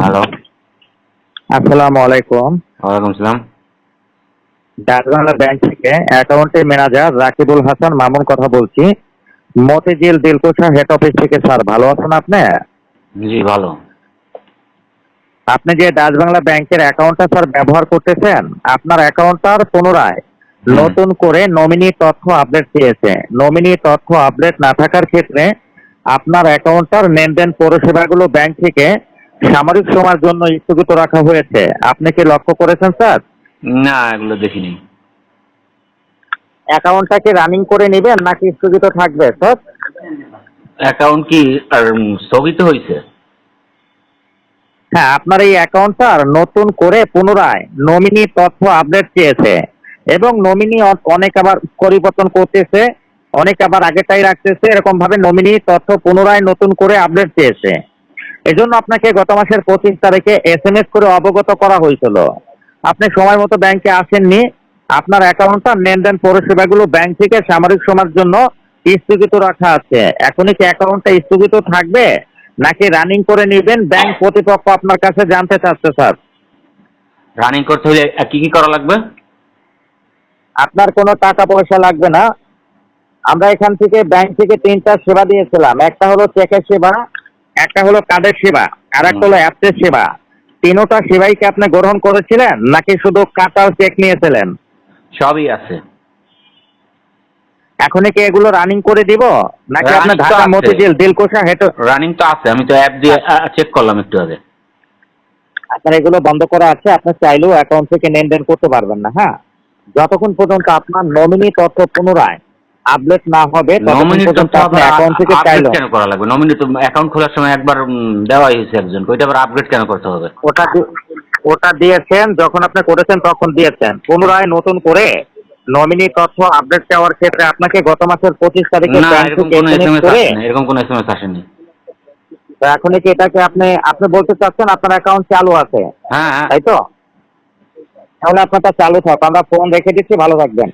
Hello আসসালামু আলাইকুম ওয়ালাইকুম সালাম ডাকবাংলা ব্যাংক থেকে অ্যাকাউন্টের ম্যানেজার রাকিবুল হাসান মামুন কথা বলছি। মতিঝিল দিলকুশা হেড অফিস থেকে স্যার ভালো আছেন আপনি? জি ভালো। আপনি যে ডাচ বাংলা ব্যাংকের অ্যাকাউন্টটা স্যার ব্যবহার করতেছেন আপনার অ্যাকাউন্টটার পুনরায় নতুন করে নমিনি তথ্য আপডেট চেয়েছে নমিনি তথ্য আপডেট না থাকার ক্ষেত্রে আপনার অ্যাকাউন্টটার লেনদেন পরিষেবাগুলো ব্যাংক থেকে সামরিক সময়ের জন্য স্থগিত রাখা হয়েছে। আপনি কি লক্ষ্য করেছেন স্যার? না এগুলো দেখিনি। অ্যাকাউন্টটাকে রানিং করে নেবেন নাকি স্থগিত থাকবে স্যার? অ্যাকাউন্ট কি আর স্থগিত হয়েছে? হ্যাঁ আপনার এই অ্যাকাউন্টটার নতুন করে পুনরায় নমিনি তথ্য আপডেট চেয়েছে এবং নমিনি অনেক আবার পরিবর্তন করতেছে অনেক আবার আগেটাই রাখতেছে এরকম ভাবে নমিনি তথ্য পুনরায় নতুন করে আপডেট চেয়েছে। এজন্য আপনাকে গত মাসের পঁচিশ তারিখে এস এম এস করে অবগত করা হয়েছিল। আপনি সময় মতো ব্যাংকে আসেননি। আপনার অ্যাকাউন্টটা লেনদেন পরিষেবাগুলো ব্যাংক থেকে সামরিক সময়ের জন্য স্থগিত রাখা আছে। এখনই কি অ্যাকাউন্টটা স্থগিত থাকবে? নাকি রানিং করে নেবেন? ব্যাংক কর্তৃপক্ষ আপনার কাছে জানতে চাচ্ছে স্যার রানিং করতে হলে কি কি করা লাগবে? আপনার কোনো টাকা পয়সা লাগবে না। আমরা এখান থেকে ব্যাংক থেকে তিনটা সেবা দিয়েছিলাম। একটা হলো চেকের সেবা একটা হলো কাদের সেবা আর একটা হলো অ্যাপসের সেবা। তিনোটা সেবাই কি আপনি গ্রহণ করেছিলেন নাকি শুধু কাটার চেক নিয়েছিলেন? সবই আছে। এখনই কি এগুলো রানিং করে দিব নাকি তো ঢাকা। মতিঝিল দিলকোষা হেঁটো রানিং তো আছে আমি তো অ্যাপ দিয়ে চেক করলাম একটু আগে। আপনার এগুলো বন্ধ করা আছে আপনি চাইলেও অ্যাকাউন্ট থেকে লেনদেন করতে পারবেন না হ্যাঁ? যতক্ষণ পর্যন্ত আপনার নমিনি তথ্য পুনরায় আপডেট না হবে নমিনি পর্যন্ত তথ্য আপনি আবার অ্যাকাউন্ট থেকে আপডেট কেন করা লাগবে? নমিনি তো অ্যাকাউন্ট খোলার সময় একবার দেওয়াই হয়েছে একজন ওইটা আবার আপডেট কেন করতে হবে? ওটা ওটা দিয়েছেন যখন আপনি করেছেন তখন দিয়েছেন। পুনরায় নতুন করে নমিনি তথ্য আপডেট ক্ষেত্রে আপনাকে গত মাসের পঁচিশ তারিখে এরকম থেকে কোনো এস এম SMS এস করে আসেনি এরকম কোনো এস এম এস আসেনি। তো এখন কি এটাকে আপনি আপনি বলতে চাচ্ছেন আপনার অ্যাকাউন্ট চালু আছে? হ্যাঁ হ্যাঁ। তাই তো? তাহলে আপনারটা চালু থাক আমরা ফোন রেখে দিচ্ছি ভালো থাকবেন।